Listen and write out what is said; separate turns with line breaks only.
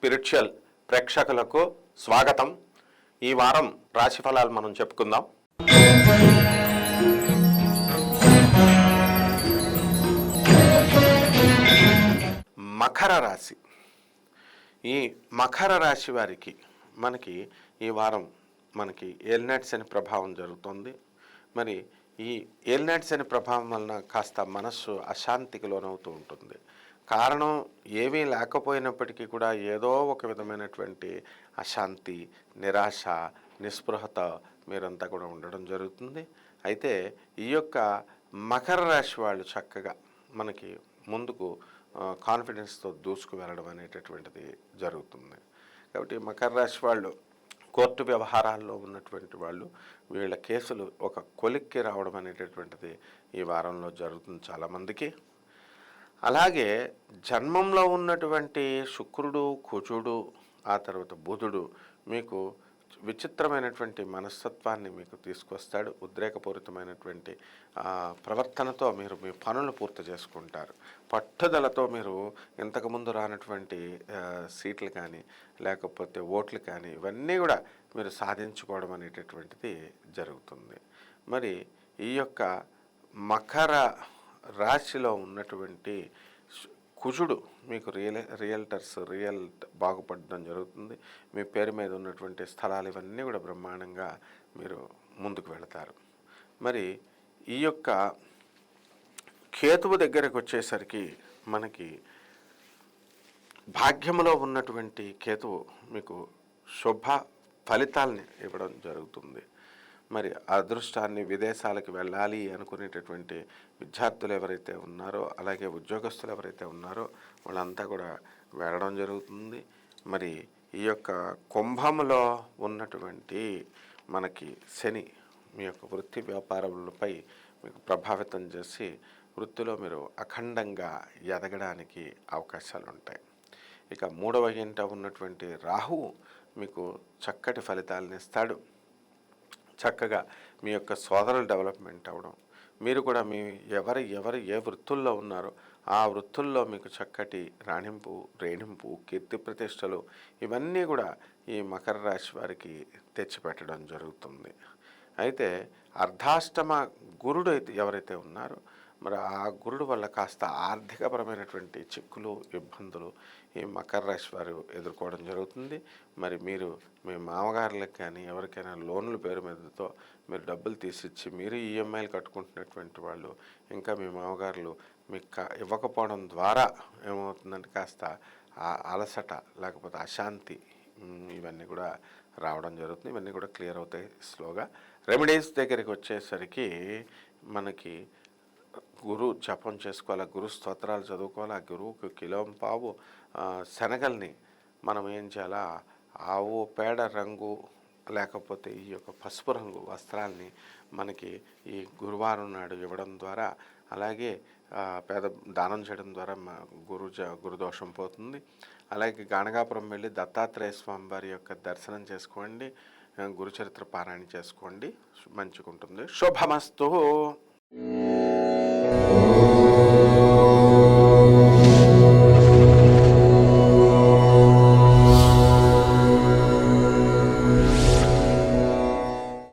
Spiritual ప్రేక్షకులకు స్వాగతం. ఈ వారం రాశి ఫలాలు మనం చెప్పుకుందాం. మకర రాశి. ఈ మకర రాశి వారికి మనకి ఈ వారం మనకి ఎల్నట్స్ అనే ప్రభావం జరుగుతుంది. మరి ఈ ఎల్నట్స్ అనే ప్రభావం వలన కాస్త మనస్సు అశాంతికి లోనవుతూ ఉంటుంది. కారణం ఏమీ లేకపోయినప్పటికీ కూడా ఏదో ఒక విధమైనటువంటి అశాంతి నిరాశ నిస్పృహత మీరంతా కూడా ఉండడం జరుగుతుంది. అయితే ఈ యొక్క మకర రాశి వాళ్ళు చక్కగా మనకి ముందుకు కాన్ఫిడెన్స్తో దూసుకు వెళ్ళడం అనేటటువంటిది జరుగుతుంది. కాబట్టి మకర రాశి వాళ్ళు కోర్టు వ్యవహారాల్లో ఉన్నటువంటి వాళ్ళు వీళ్ళ కేసులు ఒక కొలిక్కి రావడం అనేటటువంటిది ఈ వారంలో జరుగుతుంది చాలామందికి. అలాగే జన్మంలో ఉన్నటువంటి శుక్రుడు కుజుడు ఆ తర్వాత బుధుడు మీకు విచిత్రమైనటువంటి మనస్తత్వాన్ని మీకు తీసుకొస్తాడు. ఉద్రేకపూరితమైనటువంటి ప్రవర్తనతో మీరు మీ పనులు పూర్తి చేసుకుంటారు. పట్టుదలతో మీరు ఇంతకుముందు రానటువంటి సీట్లు కానీ లేకపోతే ఓట్లు కానీ ఇవన్నీ కూడా మీరు సాధించుకోవడం అనేటటువంటిది జరుగుతుంది. మరి ఈ యొక్క మకర రాశిలో ఉన్నటువంటి కుజుడు మీకు రియల్ రియల్టర్స్ రియల్ బాగుపడడం జరుగుతుంది. మీ పేరు మీద ఉన్నటువంటి స్థలాలు ఇవన్నీ కూడా బ్రహ్మాండంగా మీరు ముందుకు వెళతారు. మరి ఈ యొక్క కేతువు దగ్గరకు వచ్చేసరికి మనకి భాగ్యములో ఉన్నటువంటి కేతువు మీకు శుభ ఫలితాలని ఇవ్వడం జరుగుతుంది. మరి అదృష్టాన్ని విదేశాలకు వెళ్ళాలి అనుకునేటటువంటి విద్యార్థులు ఎవరైతే ఉన్నారో అలాగే ఉద్యోగస్తులు ఎవరైతే ఉన్నారో వాళ్ళంతా కూడా వెళ్ళడం జరుగుతుంది. మరి ఈ యొక్క కుంభంలో ఉన్నటువంటి మనకి శని మీ యొక్క వృత్తి వ్యాపారములపై మీకు ప్రభావితం చేసి వృత్తిలో మీరు అఖండంగా ఎదగడానికి అవకాశాలు ఉంటాయి ఇక మూడవ ఇంట ఉన్నటువంటి రాహువు మీకు చక్కటి ఫలితాలను ఇస్తాడు. చక్కగా మీ యొక్క సోదరులు డెవలప్మెంట్ అవ్వడం. మీరు కూడా మీ ఎవరు ఎవరు ఏ వృత్తుల్లో ఉన్నారో ఆ వృత్తుల్లో మీకు చక్కటి రాణింపు రేణింపు కీర్తి ప్రతిష్టలు ఇవన్నీ కూడా ఈ మకర రాశి వారికి తెచ్చిపెట్టడం జరుగుతుంది. అయితే అర్ధాష్టమ గురుడు అయితే ఎవరైతే ఉన్నారో మరి ఆ గురుడు వల్ల కాస్త ఆర్థికపరమైనటువంటి చిక్కులు ఇబ్బందులు ఈ మకర రాశి వారు ఎదుర్కోవడం జరుగుతుంది. మరి మీరు మీ మామగారులకు కానీ ఎవరికైనా లోన్ల పేరు మీదతో మీరు డబ్బులు తీసిచ్చి మీరు ఈఎంఐలు కట్టుకుంటున్నటువంటి వాళ్ళు ఇంకా మీ మామగారులు మీకు ఇవ్వకపోవడం ద్వారా ఏమవుతుందంటే కాస్త ఆ అలసట లేకపోతే అశాంతి ఇవన్నీ కూడా రావడం జరుగుతుంది. ఇవన్నీ కూడా క్లియర్ అవుతాయి స్లోగా. రెమెడీస్ దగ్గరికి వచ్చేసరికి మనకి గురు జపం చేసుకోవాలి గురు స్తోత్రాలు చదువుకోవాలి ఆ గురువుకి కిలో పావు శనగల్ని మనం ఏం చేయాలా? ఆవు పేడ రంగు లేకపోతే ఈ యొక్క పసుపు రంగు వస్త్రాల్ని మనకి ఈ గురువారం నాడు ఇవ్వడం ద్వారా అలాగే పేద దానం చేయడం ద్వారా మా గురు జ- గురుదోషం పోతుంది. అలాగే గాణగాపురం వెళ్ళి దత్తాత్రేయ స్వామి వారి యొక్క దర్శనం చేసుకోండి గురుచరిత్ర పారాయణ చేసుకోండి. మంచిగా ఉంటుంది శుభమస్తు. Oh.